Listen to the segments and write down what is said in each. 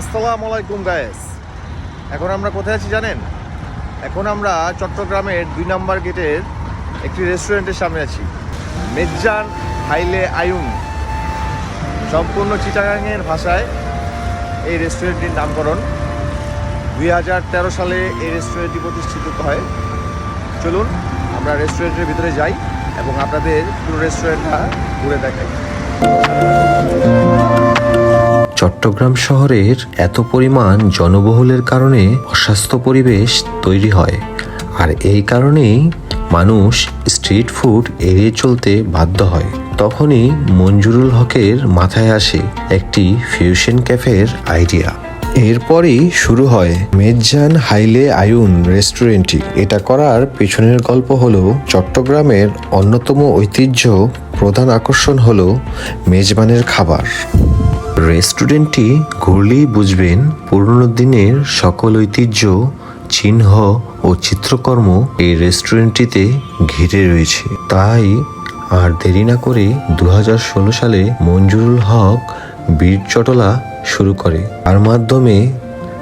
আসসালামু আলাইকুম গায়েস এখন আমরা কোথায় আছি জানেন? এখন আমরা চট্টগ্রামের দুই নম্বর গেটের একটি রেস্টুরেন্টের সামনে আছি। মেজ্জান হাইলে আয়ুন সম্পূর্ণ চিটাগাংয়ের ভাষায় এই রেস্টুরেন্টটির নামকরণ। দুই হাজার তেরো সালে এই রেস্টুরেন্টটি প্রতিষ্ঠিত হয়। চলুন, আমরা রেস্টুরেন্টের ভিতরে যাই এবং আপনাদের পুরো রেস্টুরেন্টটা ঘুরে দেখাই। চট্টগ্রাম শহরের এত পরিমাণ জনবহুলের কারণে অস্বাস্থ্য পরিবেশ তৈরি হয়। আর এই কারণেই মানুষ স্ট্রিট ফুড এড়িয়ে চলতে বাধ্য হয়। তখনই মঞ্জুরুল হকের মাথায় আসে একটি ফিউশন ক্যাফের আইডিয়া। এরপরই শুরু হয় মেজ্জান হাইলে আয়ুন রেস্টুরেন্টটি। এটা করার পেছনের গল্প হলো, চট্টগ্রামের অন্যতম ঐতিহ্য প্রধান আকর্ষণ হলো মেজবানের খাবার। রেস্টুরেন্টটি ঘুরলেই বুঝবেন পুরনো দিনের সকল ঐতিহ্য, চিহ্ন ও চিত্রকর্ম এই রেস্টুরেন্টটিতে ঘিরে রয়েছে। তাই আর দেরি না করে দু হাজার ষোলো সালে মঞ্জুরুল হক বীর চটলা শুরু করে। তার মাধ্যমে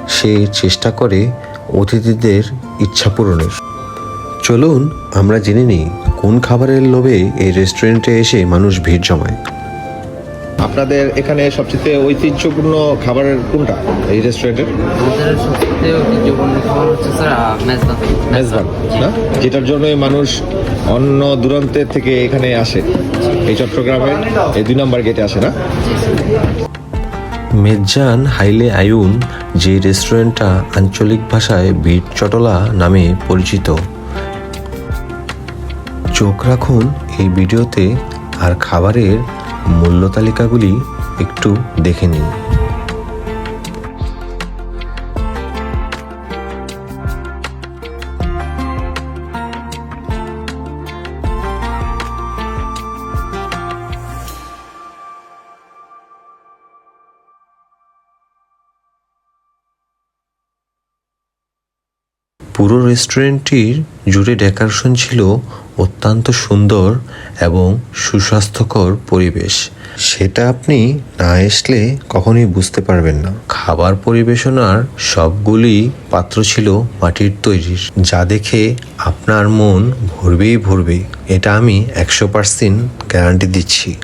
সে চেষ্টা করে অতিথিদের ইচ্ছা পূরণের। চলুন আমরা জেনে নিই, কোন খাবারের লোভে এই রেস্টুরেন্টে এসে মানুষ ভিড় জমায়। আপনাদের এখানে সবচেয়ে ঐতিহ্যপূর্ণ খাবারের কোনটা এই রেস্টুরেন্টের আমাদের সবচেয়ে ঐতিহ্যপূর্ণ খাবার হচ্ছে স্যার মেজবান। মেজবান না? যেটার জন্যই মানুষ অন্য দূরান্তের থেকে এখানে আসে। এই চট্টগ্রামের এই দুই নম্বর গেটে আসে না? মেজ্জান হাইলে আয়ুন যে রেস্টুরেন্টটা আঞ্চলিক ভাষায় বিট চটলা নামে পরিচিত। চোখ রাখুন এই ভিডিওতে আর খাবারের মূল্য তালিকাগুলি একটু দেখে নিন। পুরো রেস্টুরেন্টটির জুড়ে ডেকোরেশন ছিল অত্যন্ত সুন্দর এবং সুস্বাস্থ্যকর পরিবেশ। সেটা আপনি না আসলে কখনোই বুঝতে পারবেন না। খাবার পরিবেশনার সবগুলি পাত্র ছিল মাটির তৈরির যা দেখে আপনার মন ভরবেই ভরবে। এটা আমি একশো পার্সেন্ট গ্যারান্টি দিচ্ছি।